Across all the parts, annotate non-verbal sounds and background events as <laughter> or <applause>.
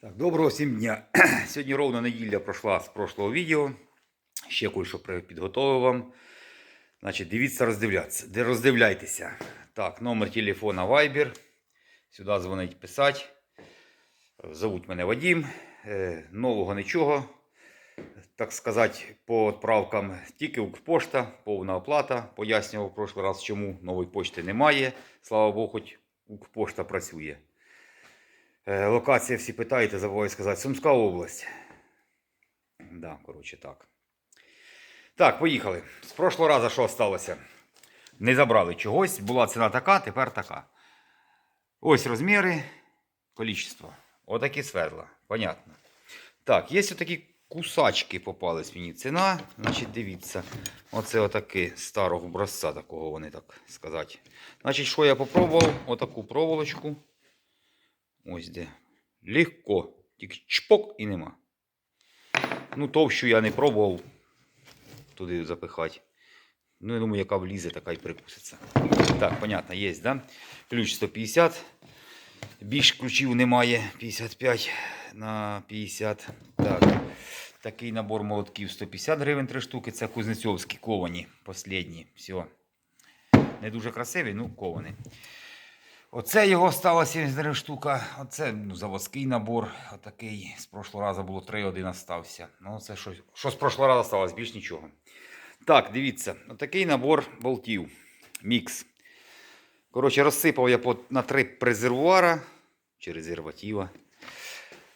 Так, доброго всім дня. <clears throat> Сьогодні ровно неділя пройшла з прошлого відео. Ще кое-що підготовив вам. Значить, дивіться, роздивляться. Де роздивляйтеся. Так, номер телефона Viber. Сюди дзвонить писати. Зовуть мене Вадим. Е, Нового нічого. Так сказати, по відправкам тільки Укрпошта, повна оплата. Пояснював в прошлий раз, чому нової почти немає. Слава Богу, хоч Укрпошта працює. Е, Локація всі питаєте, забуваю сказати. Сумська область. Да, коротше, так. Так, поїхали. З прошлого разу що сталося? Не забрали чогось, була ціна така, тепер така. Ось розміри, количество. Отакі сверла. Понятно. Так, є отакі кусачки попались мені. Ціна, значить, дивіться. Оце отакі старого образця, такого вони так сказати. Значить, що я попробував? Отаку проволочку. Ось де. Легко. Тільки чпок і нема. Ну, товщу я не пробував туди запихати. Ну, я думаю, яка влізе, така й прикуситься. Так, понятно, є, да? Ключ 150. Більш ключів немає. 55 на 50. Так. Такий набор молотків 150 гривень 3 штуки. Це кузнецьовські ковані. Последні. Все. Не дуже красиві, ну ковані. Оце його стало 79 штука. Оце ну, заводський набор. Отакий. З прошлого разу було 3, один остався. Ну, це що, що з прошлого разу сталося, більш нічого. Так, дивіться, отакий набор болтів. Мікс. Коротше, розсипав я на три презервуара чи резерватива.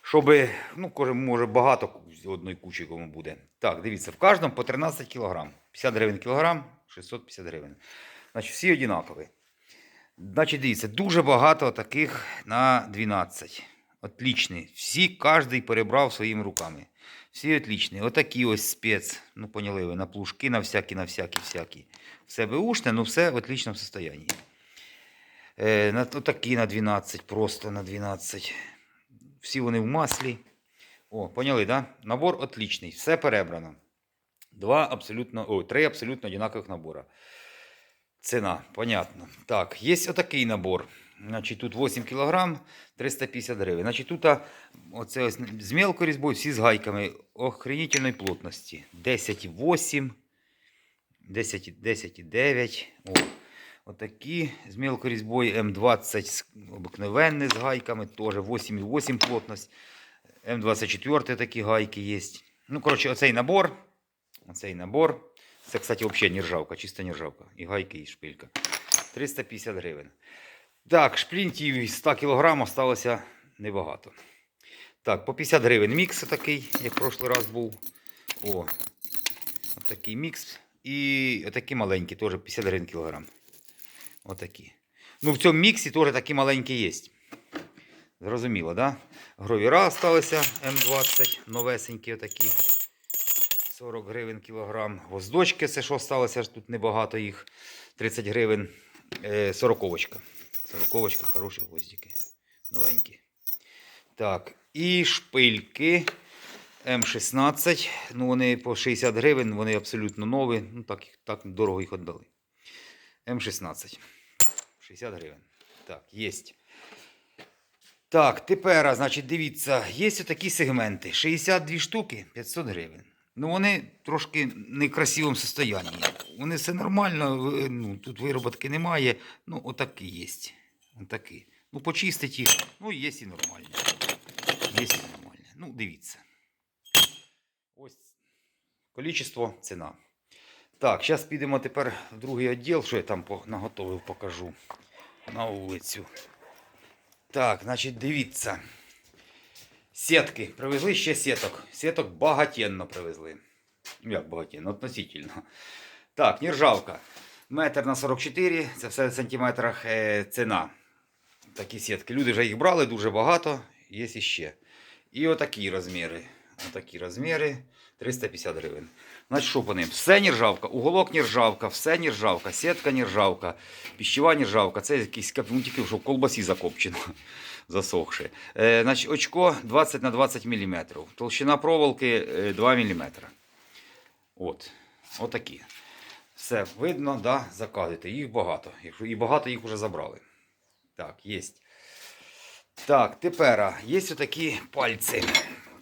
Щоб, ну, може, багато з одної кучі кому буде. Так, дивіться, в кожному по 13 кг. 50 гривень кілограм, 650 гривень. Значить, всі однакові. Значить, дивіться, дуже багато таких на 12. Отлічні. Всі, кожен перебрав своїми руками. Всі отлічні. Отакі ось спец. Ну, поняли ви, на плужки, на всякі, на всякі, всякі. Все беушне, ну все в отличному состоянии. Е, на, отакі на 12, просто на 12. Всі вони в маслі. О, поняли, да? Набор отличний, все перебрано. Два абсолютно, о, три абсолютно одинакових набора. Ціна, понятно. Так, є отакий набор. Значить, тут 8 кг 350 гривень. Значить, тут оце ось з мелкою різьбою, всі з гайками охренительної плотності. 10,8, 10, 10,9. О, отакі з мелкою різьбою М20 з- обикновенні з гайками, теж 8,8 плотність. М24 такі гайки є. Ну, коротше, оцей набор. Оцей набор. Це, кстати, взагалі нержавка, чиста нержавка. І гайки, і шпилька. 350 гривень. Так, шплінтів 100 кг осталося небагато. Так, по 50 гривень мікс такий, як в прошлий раз був. О, отакий мікс. І отакі маленькі, теж 50 гривень кілограм. Отакі. Ну, в цьому міксі теж такі маленькі є. Зрозуміло, да? Гровіра осталися М20, новесенькі отакі. 40 гривень кілограм. Гвоздочки, це що сталося, тут небагато їх. 30 гривень. Е, сороковочка. Сороковочка, хороші гвоздики. Новенькі. Так, і шпильки М16. Ну, вони по 60 гривень, вони абсолютно нові. Ну, так, так дорого їх віддали. М16. 60 гривень. Так, єсть. Так, тепер, значить, дивіться, є такі сегменти. 62 штуки 500 гривень. Ну, вони трошки не в красивому состоянні. Вони все нормально, ну, тут вироботки немає. Ну, отакі є. Отакі. Ну, почистить їх, ну, є і нормальні. Є і нормальні. Ну, дивіться. Ось количество, ціна. Так, зараз підемо тепер в другий відділ, що я там наготовив, покажу на вулицю. Так, значить, дивіться. Сітки. Привезли ще сіток. Сіток багатенно привезли. Як багатенно, относительно. Так, нержавка. Метр на 44, це все в сантиметрах е, ціна. Такі сітки. Люди вже їх брали дуже багато, є іще. І отакі розміри. Отакі розміри. 350 гривень. Значить, що по ним? Все нержавка, уголок нержавка, все нержавка, сітка нержавка, піщова нержавка. Це якийсь кап- ну, тільки що в колбасі закопчено, засохши. Е, значить, очко 20 на 20 мм. Толщина проволоки е, 2 мм. От. Отакі. Все видно, да, заказуйте. Їх багато. І багато їх вже забрали. Так, є. Так, тепер є отакі пальці,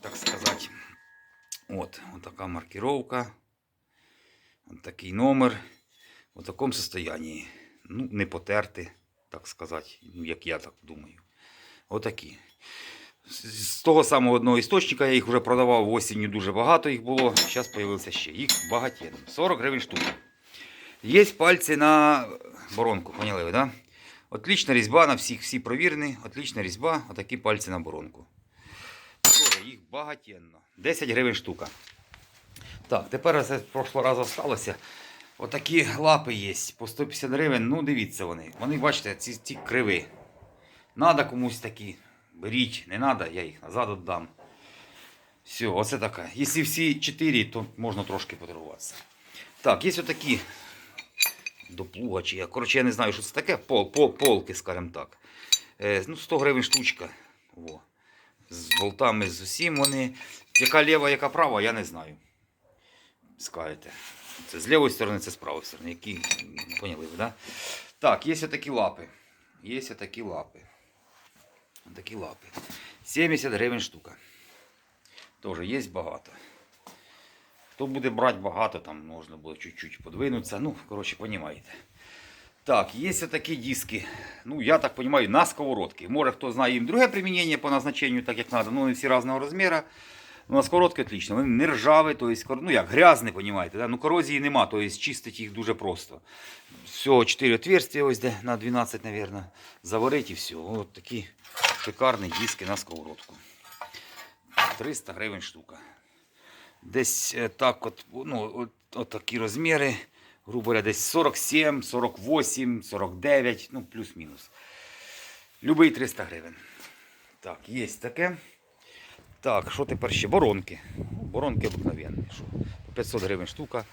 так сказати. От, от така маркировка. От такий номер. У такому состоянии. Ну, не потерти, так сказати, як я так думаю. Отакі. З- того самого одного істочника я їх вже продавав осінню дуже багато їх було. Зараз з'явилося ще. Їх багатєнно. 40 гривень штука. Є пальці на боронку, поняли ви, да? Отлічна різьба на всіх, всі провірені. Отлічна різьба, отакі пальці на боронку. Тоже їх багатєнно. 10 гривень штука. Так, тепер це прошлого разу сталося. Отакі лапи є по 150 гривень. Ну, дивіться вони. Вони, бачите, ці, ці криви. Надо комусь такі. Беріть, не надо, я їх назад віддам. Все, оце така. Якщо всі 4, то можна трошки поторгуватися. Так, є отакі до плуга чи я. Коротше, я не знаю, що це таке. Пол, пол, полки, скажімо так. Е, ну, 100 гривень штучка. Во. З болтами, з усім вони. Яка ліва, яка права, я не знаю. Скажете. Це з лівої сторони, це з правої сторони. Які, поняли ви, да? Так, є отакі лапи. Є отакі лапи. Такі лапи. 70 гривень штука. Тоже є багато. Хто буде брати багато, там можна було чуть-чуть подвинутися. Ну, коротше, розумієте. Так, є такі диски. Ну, я так розумію, на сковородки. Може, хто знає їм друге примінення по назначенню, так як треба. Ну, вони всі різного розміру. Ну, на сковородки отлично. Вони не ржаві, то ну як, грязні, розумієте. Да? Ну, корозії нема, то есть, чистить їх дуже просто. Всього 4 отверстия, ось де на 12, мабуть, заварить і все. Ось такі шикарні диски на сковородку. 300 гривень штука. Десь е, так от, ну, от, от такі розміри, грубо говоря, десь 47, 48, 49, ну, плюс-мінус. Любий 300 гривень. Так, є таке. Так, що тепер ще? Боронки. Боронки обикновенні. По 500 гривень штука.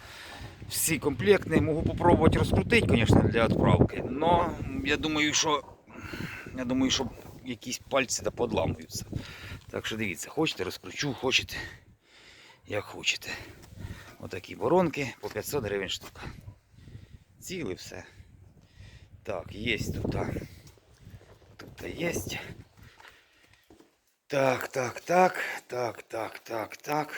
Всі комплектні. Можу попробувати розкрутити, звісно, для відправки. Но я думаю, що я думаю, що якісь пальці да подламуються. Так що дивіться, хочете розкручу, хочете, як хочете. Отакі боронки по 500 гривень штука. Ціле все. Так, є тут. Тут є. Так, так, так, так, так, так, так.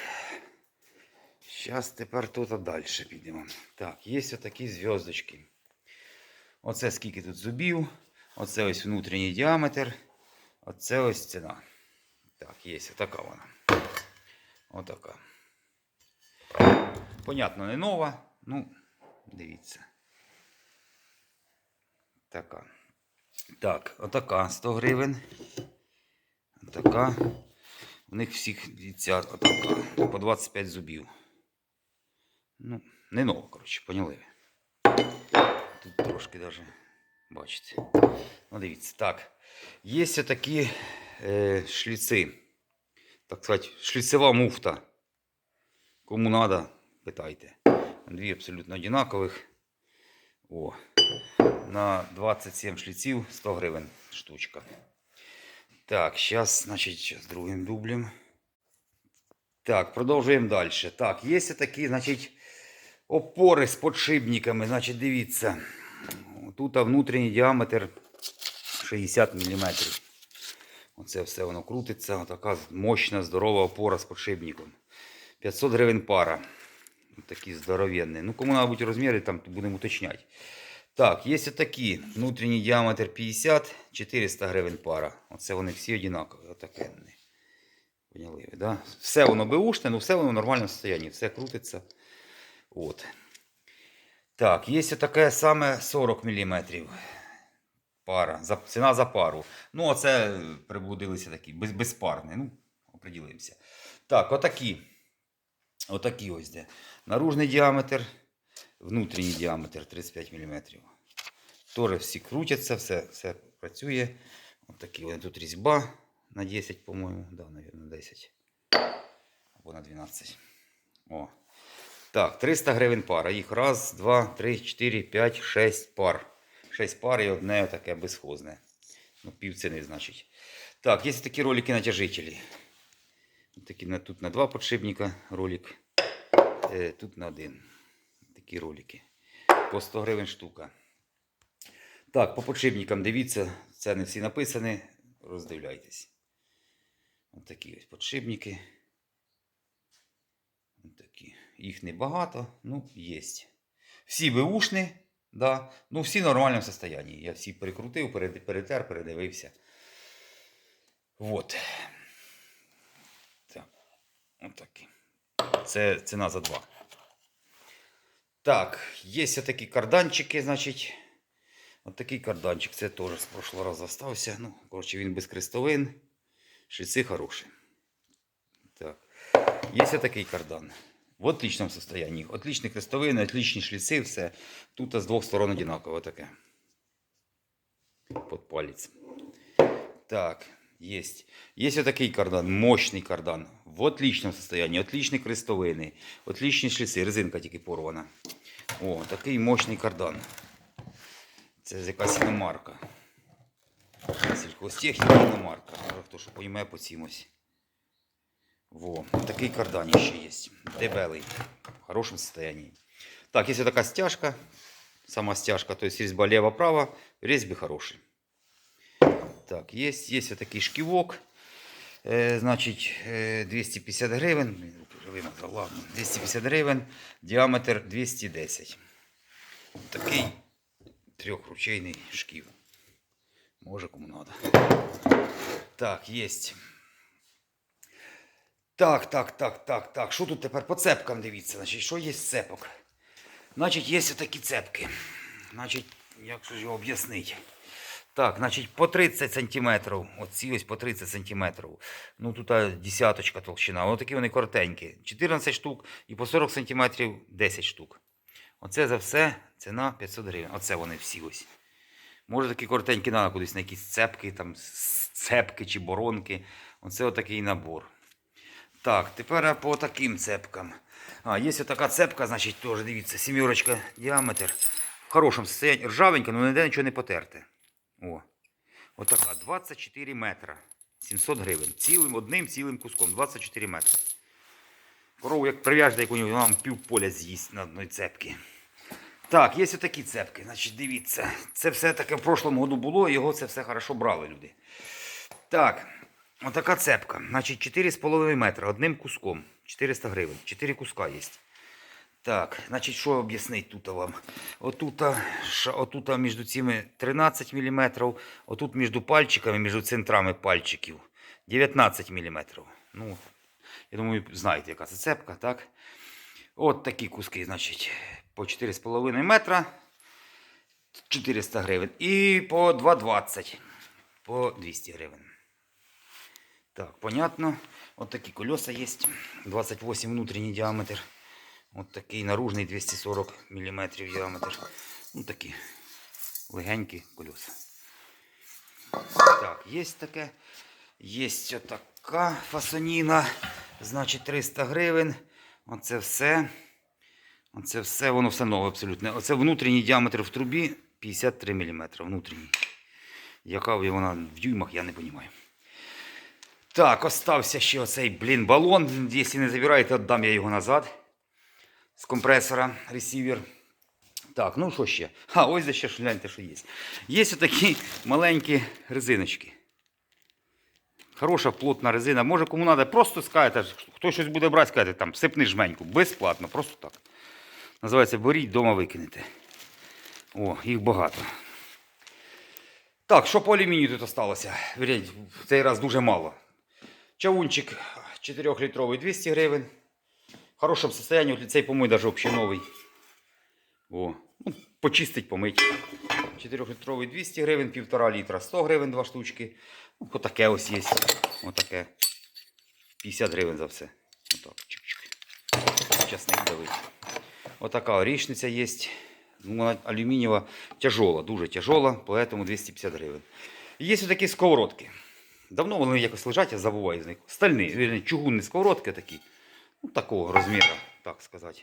Зараз тепер тут далі підемо. Так, є отакі зв'язочки. Оце скільки тут зубів. Оце ось внутрішній діаметр. Оце ось ціна. Так, є отака вона. Отака. Понятно, не нова. Ну, дивіться. Така. Так, отака 100 гривень. Така. У них всіх дивіться, отака. По 25 зубів. Ну, не нова, коротше, поняли. Тут трошки даже, бачите. Ну, дивіться, так. Є такі е, шліци. Так сказати, шліцева муфта. Кому треба, питайте. Дві абсолютно одинакових. О. На 27 шліців 100 гривень штучка. Так, зараз, значить, з другим дублем. Так, продовжуємо далі. Так, є такі, значить, опори з подшипниками. Значить, дивіться. Тут внутрішній діаметр 60 мм. Оце все воно крутиться. Така мощна, здорова опора з подшипником. 500 гривень пара. Такі здоровенні. Ну, кому, мабуть, розміри, там будемо уточняти. Так, є такі. Внутрішній діаметр 50, 400 гривень пара. Оце вони всі однакові. Отаке. Поняли да? Все воно беушне, ну все воно в нормальному стані. Все крутиться. От. Так, є таке саме 40 мм. Пара. За, ціна за пару. Ну, оце прибудилися такі, без, безпарні. Ну, оприділимося. Так, отакі. Отакі ось де. Наружний діаметр, внутрішній діаметр 35 мм. Теж всі крутяться, все, все працює. Отакі вони тут різьба на 10, по-моєму. Да, мабуть, 10. Або на 12. О. Так, 300 гривень пара. Їх раз, два, три, чотири, п'ять, шесть пар. Шесть пар і одне таке безхозне. Ну, пів ціни, значить. Так, є такі ролики натяжителі. Такі на, тут на два подшипника ролик. Е, тут на один. Такі ролики. По 100 гривень штука. Так, по подшипникам дивіться, це не всі написані. роздивляйтесь. Ось такі ось подшипники. Їх небагато, ну, є. Всі беушні, да, ну всі в нормальному стані. Я всі перекрутив, перетер, передивився. Вот. Так. Отакі. Це ціна за два. Так, є такі карданчики, значить. От такий карданчик, це теж з прошлого разу залишився. Ну, коротше, він без крестовин. Шліци хороші. Так. Є такий кардан. В отличном состоянии. Отличні крестовини, отличні шліци, все. Тут з двох сторон одинаково таке. Под палець. Так, есть. Есть вот такий кардан, мощний кардан. В отличном состоянии. Отличні крестовини, отличні шліци. Резинка тільки порвана. О, такий мощний кардан. Це якась іномарка. Сільхозтехніка іномарка. Хто що пойме по цімось. Во, такий кардан ще є. Дебелий. В хорошем состоянии. Так, если такая стяжка, сама стяжка, то есть резьба лево-право, резьбы хорошие. Так, есть вот такий шківок. Е, значить, е, 250 гривень. Блін, руки вже ладно. 250 гривень, діаметр 210. Такий трьохручейний шків. Може кому надо. Так, есть. Так, так, так, так, так. Що тут тепер по цепкам дивіться? Значить, що є цепок? Значить, є такі цепки. Значить, як ж його об'яснити? Так, значить, по 30 сантиметрів. Оці ось по 30 сантиметрів. Ну тут десяточка толщина. Ось такі вони коротенькі. 14 штук і по 40 сантиметрів 10 штук. Оце за все ціна 500 гривень. Оце вони всі ось. Може такі коротенькі надо кудись на якісь цепки, там цепки чи боронки. Оце отакий набор. Так, тепер по таким цепкам. А, є така цепка, значить, теж дивіться, сімерочка діаметр. В хорошому состоянии. Ржавенька, але ніде нічого не потерте. О. Отака, 24 метра. 700 гривень. Цілим, одним цілим куском. 24 метри. Корову як прив'яжете, як у нього вам пів поля з'їсть на одній цепці. Так, є отакі цепки. Значить, дивіться. Це все таке в прошлому году було, його це все хорошо брали люди. Так, отака цепка. Значить, 4,5 метра одним куском. 400 гривень. 4 куска є. Так, значить, що об'яснити тут вам? Отут, отут між цими 13 мм, отут між пальчиками, між центрами пальчиків 19 мм. Ну, я думаю, знаєте, яка це цепка, так? От такі куски, значить, по 4,5 метра 400 гривень. І по 2,20 по 200 гривень. Так, понятно. От такі колеса є. 28 внутрішній діаметр. От такий наружний 240 мм діаметр. Ну такі легенькі колеса. Так, є таке. Є отака фасоніна. Значить 300 гривень. Оце все. Оце все, воно все нове абсолютно. Оце внутрішній діаметр в трубі 53 мм. Внутрішній. Яка вона в дюймах, я не розумію. Так, остався ще оцей блін балон. Якщо не забираєте, віддам я його назад з компресора, ресівер. Так, ну що ще? А, ось де ще гляньте, що є. Є такі маленькі резиночки. Хороша плотна резина. Може кому треба, просто скажете, хто щось буде брати, скажете, там, сипни жменьку. Безплатно, просто так. Називається беріть, вдома викинете. О, їх багато. Так, що по алюмінію тут? Вірять, в цей раз дуже мало. Чавунчик 4-літровий 200 гривень. В хорошому состоянии, цей помой даже вообще новий. О, ну, почистить, помить. 4-літровий 200 гривень, 1,5 літра 100 гривень, два штучки. Ну, отаке ось є. Отаке. 50 гривень за все. Отак, чик-чик. Часник давить. Отака орішниця є. Ну, вона алюмінієва, тяжола, дуже тяжола, поэтому 250 гривень. Є ось такі сковородки. Давно вони якось лежать, я забуваю з них. Стальні, чугунні сковородки такі. Ну, такого розміру, так сказати.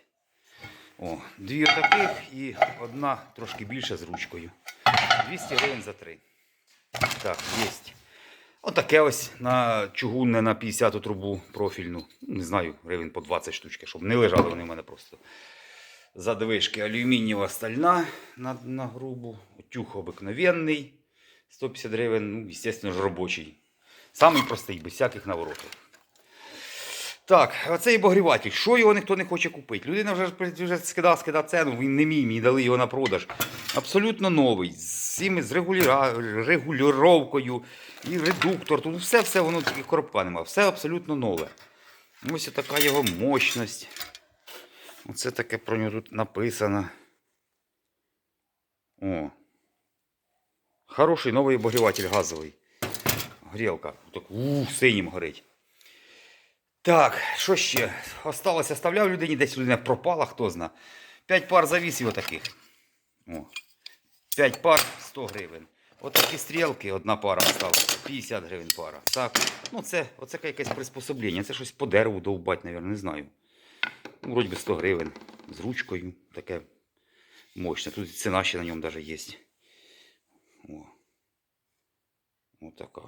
О, дві таких і одна трошки більша з ручкою. 200 гривень за три. Так, є. Отаке ось на чугунне на 50 трубу профільну. Ну, Не знаю, гривень по 20 штучки, щоб не лежали вони в мене просто. Задвижки алюмінієва стальна на, на грубу, тюх обикновенний. 150 гривень, ну, звісно ж, робочий. Самий простий, без всяких наворотів. Так, оцей обогріватель. Що його ніхто не хоче купити? Людина вже, вже скидав, скидав ціну, він не мій, мені дали його на продаж. Абсолютно новий. З цими з регулюровкою і редуктор. Тут все, все воно тільки коробка немає. Все абсолютно нове. Ось така його мощність. Оце таке про нього тут написано. О. Хороший новий обогріватель газовий. Грілка. Так, ух, синім горить. Так, що ще? Осталося, оставляв людині, десь людина пропала, хто зна. 5 пар завісів отаких. О. 5 пар 100 гривень. Отакі стрілки, одна пара осталася, 50 гривень пара. Так, ну це, оце якесь приспособлення. Це щось по дереву довбать, мабуть, не знаю. Ну, вроді би 100 гривень. З ручкою. Таке мощне. Тут ціна ще на ньому навіть є. О. Отака.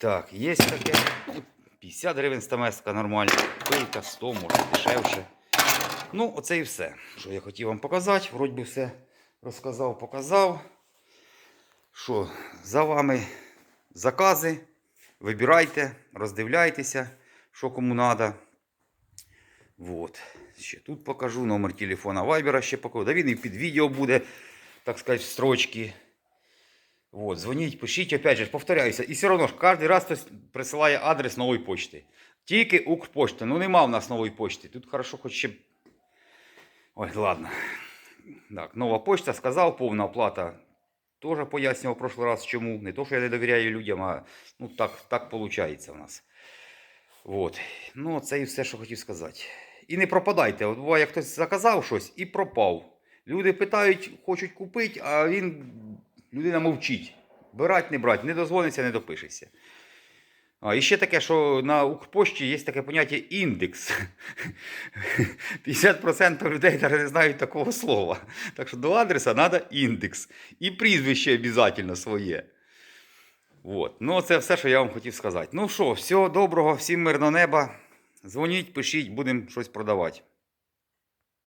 Так, є таке. Ну, 50 гривень стамеска нормально. Пилка 100, може дешевше. Ну, оце і все, що я хотів вам показати. Вроді би все розказав, показав. Що, за вами закази. Вибирайте, роздивляйтеся, що кому треба. Вот. Ще тут покажу номер телефона Вайбера ще покажу. Да він і під відео буде, так сказати, в строчці. Вот, дзвоніть, пишіть, опять же, повторяюся. І все одно ж кожен раз хтось присилає адрес нової почти. Тільки Укрпошта. Ну нема в нас нової почти. Тут хорошо хоч ще. Ой, ладно. Так, нова почта сказав, повна оплата. Теж пояснював в прошлый раз, чому. Не то, що я не довіряю людям, а ну, так, так виходить у нас. Вот. Ну, це і все, що хотів сказати. І не пропадайте. От буває, хтось заказав щось і пропав. Люди питають, хочуть купити, а він, людина мовчить. Брать, не брать, не дозвониться, не допишеться. А, і ще таке, що на Укрпошті є таке поняття індекс. <laughs> 50% людей навіть не знають такого слова. Так що до адреса треба індекс. І прізвище обов'язково своє. Вот. Ну, це все, що я вам хотів сказати. Ну що, всього доброго, всім мирного неба. Дзвоніть, пишіть, будемо щось продавати.